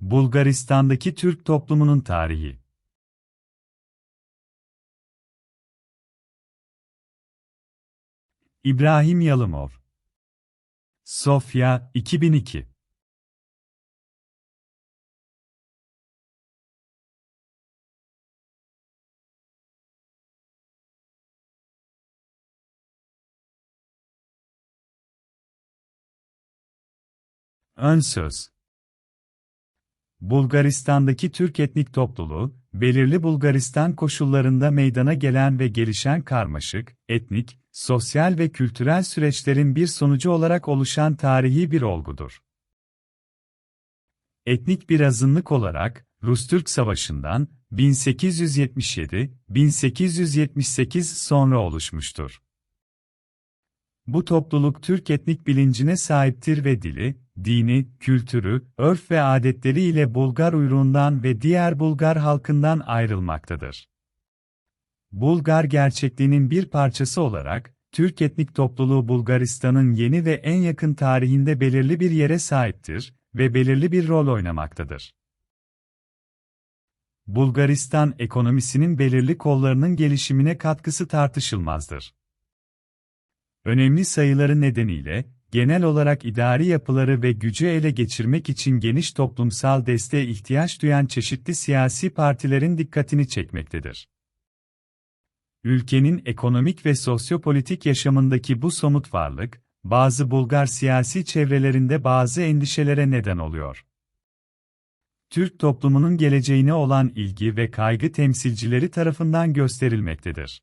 Bulgaristan'daki Türk toplumunun tarihi. İbrahim Yalımov. Sofya, 2002 Ön söz Bulgaristan'daki Türk etnik topluluğu, belirli Bulgaristan koşullarında meydana gelen ve gelişen karmaşık, etnik, sosyal ve kültürel süreçlerin bir sonucu olarak oluşan tarihi bir olgudur. Etnik bir azınlık olarak, Rus-Türk Savaşı'ndan 1877-1878 sonra oluşmuştur. Bu topluluk Türk etnik bilincine sahiptir ve dili, dini, kültürü, örf ve adetleri ile Bulgar uyruğundan ve diğer Bulgar halkından ayrılmaktadır. Bulgar gerçekliğinin bir parçası olarak, Türk etnik topluluğu Bulgaristan'ın yeni ve en yakın tarihinde belirli bir yere sahiptir ve belirli bir rol oynamaktadır. Bulgaristan ekonomisinin belirli kollarının gelişimine katkısı tartışılmazdır. Önemli sayıları nedeniyle, genel olarak idari yapıları ve gücü ele geçirmek için geniş toplumsal desteğe ihtiyaç duyan çeşitli siyasi partilerin dikkatini çekmektedir. Ülkenin ekonomik ve sosyopolitik yaşamındaki bu somut varlık, bazı Bulgar siyasi çevrelerinde bazı endişelere neden oluyor. Türk toplumunun geleceğine olan ilgi ve kaygı temsilcileri tarafından gösterilmektedir.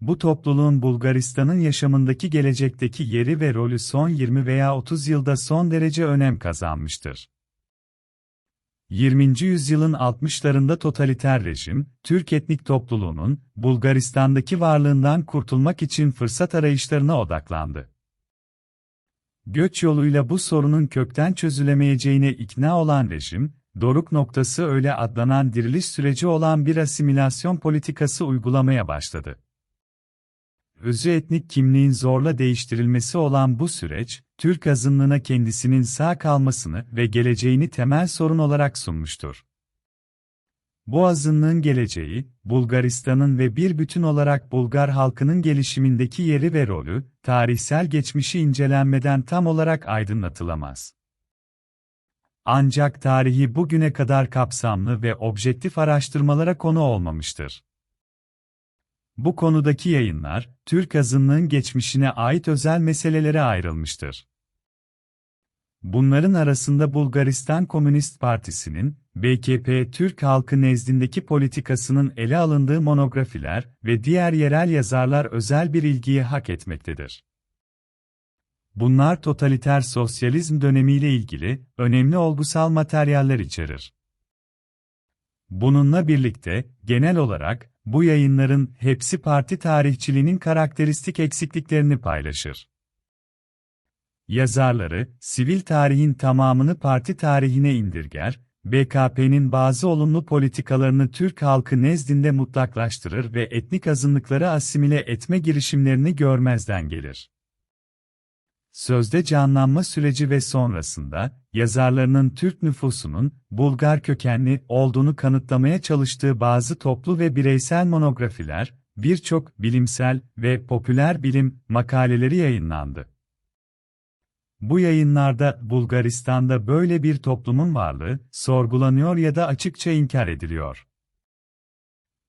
Bu topluluğun Bulgaristan'ın yaşamındaki gelecekteki yeri ve rolü son 20 veya 30 yılda son derece önem kazanmıştır. 20. yüzyılın 60'larında totaliter rejim, Türk etnik topluluğunun Bulgaristan'daki varlığından kurtulmak için fırsat arayışlarına odaklandı. Göç yoluyla bu sorunun kökten çözülemeyeceğine ikna olan rejim, doruk noktası öyle adlanan diriliş süreci olan bir asimilasyon politikası uygulamaya başladı özü etnik kimliğin zorla değiştirilmesi olan bu süreç, Türk azınlığına kendisinin sağ kalmasını ve geleceğini temel sorun olarak sunmuştur. Bu azınlığın geleceği, Bulgaristan'ın ve bir bütün olarak Bulgar halkının gelişimindeki yeri ve rolü, tarihsel geçmişi incelenmeden tam olarak aydınlatılamaz. Ancak tarihi bugüne kadar kapsamlı ve objektif araştırmalara konu olmamıştır. Bu konudaki yayınlar, Türk azınlığın geçmişine ait özel meselelere ayrılmıştır. Bunların arasında Bulgaristan Komünist Partisi'nin, BKP Türk halkı nezdindeki politikasının ele alındığı monografiler ve diğer yerel yazarlar özel bir ilgiyi hak etmektedir. Bunlar totaliter sosyalizm dönemiyle ilgili önemli olgusal materyaller içerir. Bununla birlikte, genel olarak, bu yayınların hepsi parti tarihçiliğinin karakteristik eksikliklerini paylaşır. Yazarları, sivil tarihin tamamını parti tarihine indirger, BKP'nin bazı olumlu politikalarını Türk halkı nezdinde mutlaklaştırır ve etnik azınlıkları asimile etme girişimlerini görmezden gelir. Sözde canlanma süreci ve sonrasında, yazarlarının Türk nüfusunun, Bulgar kökenli olduğunu kanıtlamaya çalıştığı bazı toplu ve bireysel monografiler, birçok bilimsel ve popüler bilim makaleleri yayınlandı. Bu yayınlarda Bulgaristan'da böyle bir toplumun varlığı sorgulanıyor ya da açıkça inkar ediliyor.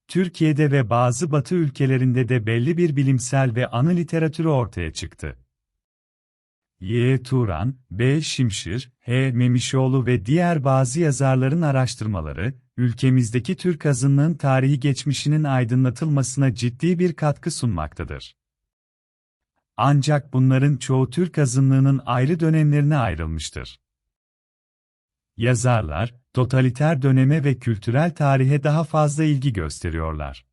Türkiye'de ve bazı Batı ülkelerinde de belli bir bilimsel ve anı literatürü ortaya çıktı. Y. Turan, B. Şimşir, H. Memişoğlu ve diğer bazı yazarların araştırmaları, ülkemizdeki Türk azınlığın tarihi geçmişinin aydınlatılmasına ciddi bir katkı sunmaktadır. Ancak bunların çoğu Türk azınlığının ayrı dönemlerine ayrılmıştır. Yazarlar, totaliter döneme ve kültürel tarihe daha fazla ilgi gösteriyorlar.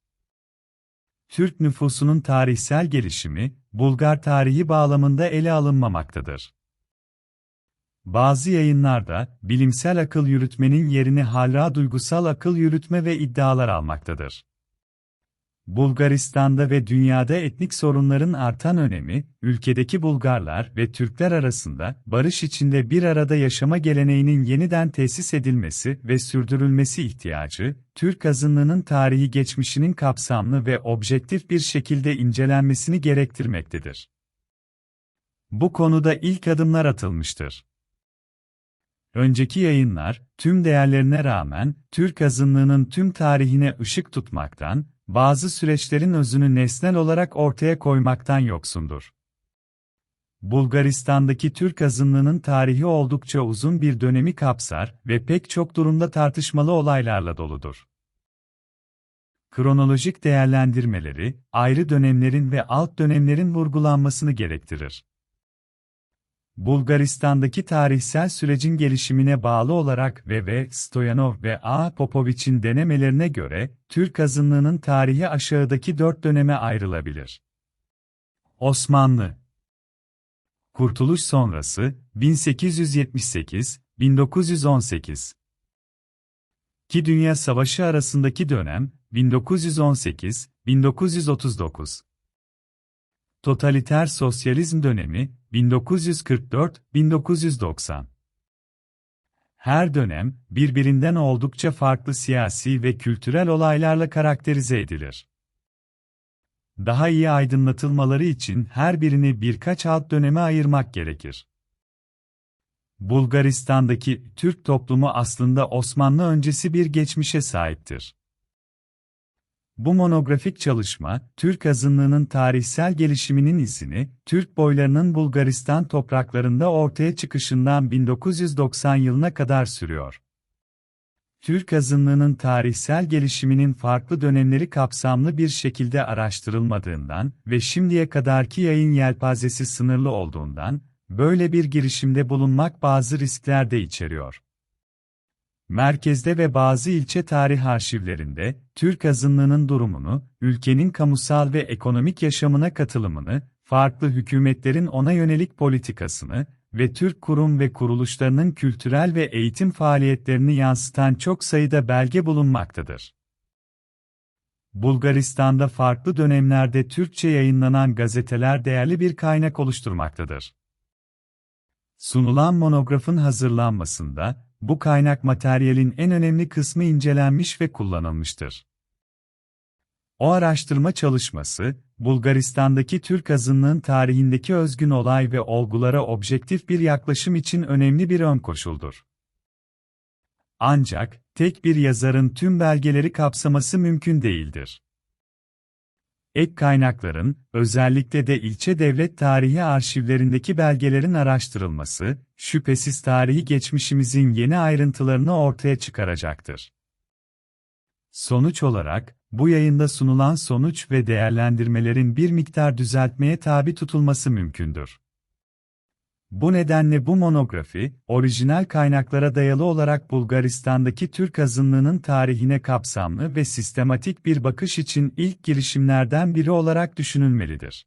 Türk nüfusunun tarihsel gelişimi, Bulgar tarihi bağlamında ele alınmamaktadır. Bazı yayınlarda, bilimsel akıl yürütmenin yerini hala duygusal akıl yürütme ve iddialar almaktadır. Bulgaristan'da ve dünyada etnik sorunların artan önemi, ülkedeki Bulgarlar ve Türkler arasında barış içinde bir arada yaşama geleneğinin yeniden tesis edilmesi ve sürdürülmesi ihtiyacı, Türk azınlığının tarihi geçmişinin kapsamlı ve objektif bir şekilde incelenmesini gerektirmektedir. Bu konuda ilk adımlar atılmıştır. Önceki yayınlar, tüm değerlerine rağmen, Türk azınlığının tüm tarihine ışık tutmaktan, bazı süreçlerin özünü nesnel olarak ortaya koymaktan yoksundur. Bulgaristan'daki Türk azınlığının tarihi oldukça uzun bir dönemi kapsar ve pek çok durumda tartışmalı olaylarla doludur. Kronolojik değerlendirmeleri, ayrı dönemlerin ve alt dönemlerin vurgulanmasını gerektirir. Bulgaristan'daki tarihsel sürecin gelişimine bağlı olarak ve V. Stoyanov ve A. Popovic'in denemelerine göre, Türk azınlığının tarihi aşağıdaki dört döneme ayrılabilir. Osmanlı Kurtuluş sonrası, 1878-1918 Ki Dünya Savaşı arasındaki dönem, 1918-1939 Totaliter Sosyalizm dönemi, 1944-1990 Her dönem, birbirinden oldukça farklı siyasi ve kültürel olaylarla karakterize edilir. Daha iyi aydınlatılmaları için her birini birkaç alt döneme ayırmak gerekir. Bulgaristan'daki Türk toplumu aslında Osmanlı öncesi bir geçmişe sahiptir. Bu monografik çalışma, Türk azınlığının tarihsel gelişiminin izini, Türk boylarının Bulgaristan topraklarında ortaya çıkışından 1990 yılına kadar sürüyor. Türk azınlığının tarihsel gelişiminin farklı dönemleri kapsamlı bir şekilde araştırılmadığından ve şimdiye kadarki yayın yelpazesi sınırlı olduğundan, böyle bir girişimde bulunmak bazı riskler de içeriyor. Merkezde ve bazı ilçe tarih arşivlerinde, Türk azınlığının durumunu, ülkenin kamusal ve ekonomik yaşamına katılımını, farklı hükümetlerin ona yönelik politikasını ve Türk kurum ve kuruluşlarının kültürel ve eğitim faaliyetlerini yansıtan çok sayıda belge bulunmaktadır. Bulgaristan'da farklı dönemlerde Türkçe yayınlanan gazeteler değerli bir kaynak oluşturmaktadır. Sunulan monografın hazırlanmasında, bu kaynak materyalin en önemli kısmı incelenmiş ve kullanılmıştır. O araştırma çalışması, Bulgaristan'daki Türk azınlığın tarihindeki özgün olay ve olgulara objektif bir yaklaşım için önemli bir ön koşuldur. Ancak, tek bir yazarın tüm belgeleri kapsaması mümkün değildir. Ek kaynakların, özellikle de ilçe devlet tarihi arşivlerindeki belgelerin araştırılması, şüphesiz tarihi geçmişimizin yeni ayrıntılarını ortaya çıkaracaktır. Sonuç olarak, bu yayında sunulan sonuç ve değerlendirmelerin bir miktar düzeltmeye tabi tutulması mümkündür. Bu nedenle bu monografi, orijinal kaynaklara dayalı olarak Bulgaristan'daki Türk azınlığının tarihine kapsamlı ve sistematik bir bakış için ilk girişimlerden biri olarak düşünülmelidir.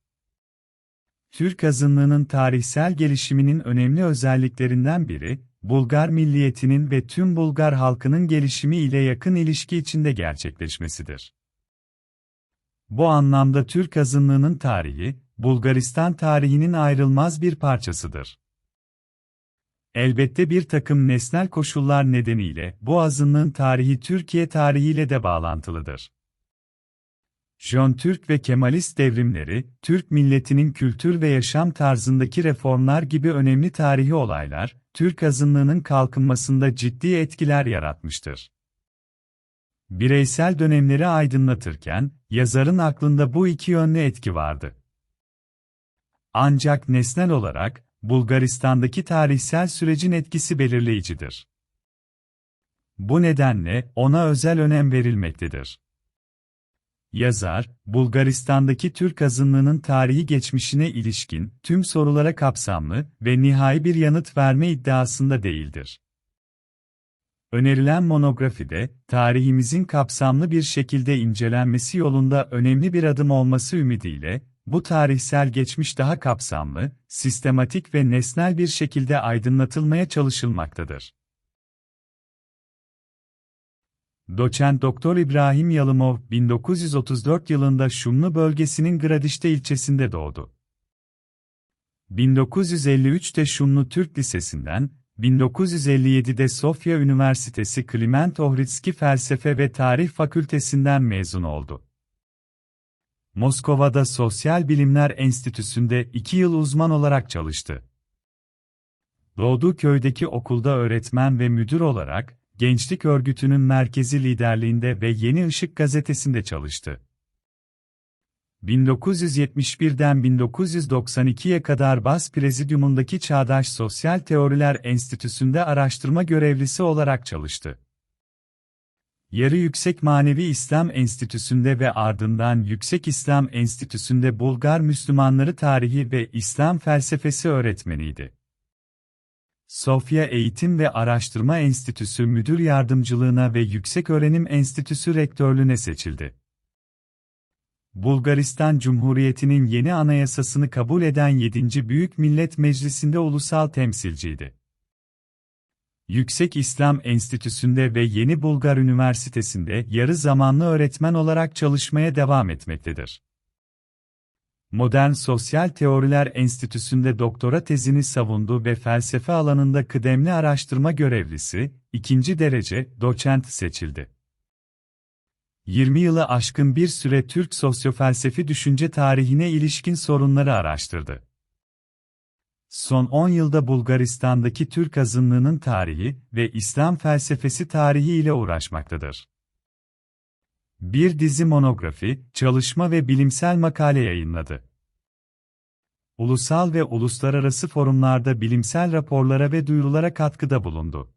Türk azınlığının tarihsel gelişiminin önemli özelliklerinden biri, Bulgar milliyetinin ve tüm Bulgar halkının gelişimi ile yakın ilişki içinde gerçekleşmesidir. Bu anlamda Türk azınlığının tarihi, Bulgaristan tarihinin ayrılmaz bir parçasıdır. Elbette bir takım nesnel koşullar nedeniyle bu azınlığın tarihi Türkiye tarihiyle de bağlantılıdır. Jön Türk ve Kemalist devrimleri, Türk milletinin kültür ve yaşam tarzındaki reformlar gibi önemli tarihi olaylar, Türk azınlığının kalkınmasında ciddi etkiler yaratmıştır. Bireysel dönemleri aydınlatırken, yazarın aklında bu iki yönlü etki vardı. Ancak nesnel olarak, Bulgaristan'daki tarihsel sürecin etkisi belirleyicidir. Bu nedenle ona özel önem verilmektedir. Yazar, Bulgaristan'daki Türk azınlığının tarihi geçmişine ilişkin tüm sorulara kapsamlı ve nihai bir yanıt verme iddiasında değildir. Önerilen monografide, tarihimizin kapsamlı bir şekilde incelenmesi yolunda önemli bir adım olması ümidiyle, bu tarihsel geçmiş daha kapsamlı, sistematik ve nesnel bir şekilde aydınlatılmaya çalışılmaktadır. Doçent Doktor İbrahim Yalımov, 1934 yılında Şumlu bölgesinin Gradişte ilçesinde doğdu. 1953'te Şumlu Türk Lisesi'nden, 1957'de Sofya Üniversitesi Kliment Ohridski Felsefe ve Tarih Fakültesinden mezun oldu. Moskova'da Sosyal Bilimler Enstitüsü'nde iki yıl uzman olarak çalıştı. Doğduğu köydeki okulda öğretmen ve müdür olarak, Gençlik Örgütü'nün merkezi liderliğinde ve Yeni Işık gazetesinde çalıştı. 1971'den 1992'ye kadar Bas Prezidyumundaki Çağdaş Sosyal Teoriler Enstitüsü'nde araştırma görevlisi olarak çalıştı. Yarı Yüksek Manevi İslam Enstitüsü'nde ve ardından Yüksek İslam Enstitüsü'nde Bulgar Müslümanları Tarihi ve İslam Felsefesi öğretmeniydi. Sofya Eğitim ve Araştırma Enstitüsü Müdür Yardımcılığına ve Yükseköğrenim Enstitüsü Rektörlüğüne seçildi. Bulgaristan Cumhuriyeti'nin yeni anayasasını kabul eden 7. Büyük Millet Meclisi'nde ulusal temsilciydi. Yüksek İslam Enstitüsü'nde ve Yeni Bulgar Üniversitesi'nde yarı zamanlı öğretmen olarak çalışmaya devam etmektedir. Modern Sosyal Teoriler Enstitüsü'nde doktora tezini savundu ve felsefe alanında kıdemli araştırma görevlisi, ikinci derece doçent seçildi. 20 yılı aşkın bir süre Türk sosyofelsefi düşünce tarihine ilişkin sorunları araştırdı. Son 10 yılda Bulgaristan'daki Türk azınlığının tarihi ve İslam felsefesi tarihi ile uğraşmaktadır. Bir dizi monografi, çalışma ve bilimsel makale yayınladı. Ulusal ve uluslararası forumlarda bilimsel raporlara ve duyurulara katkıda bulundu.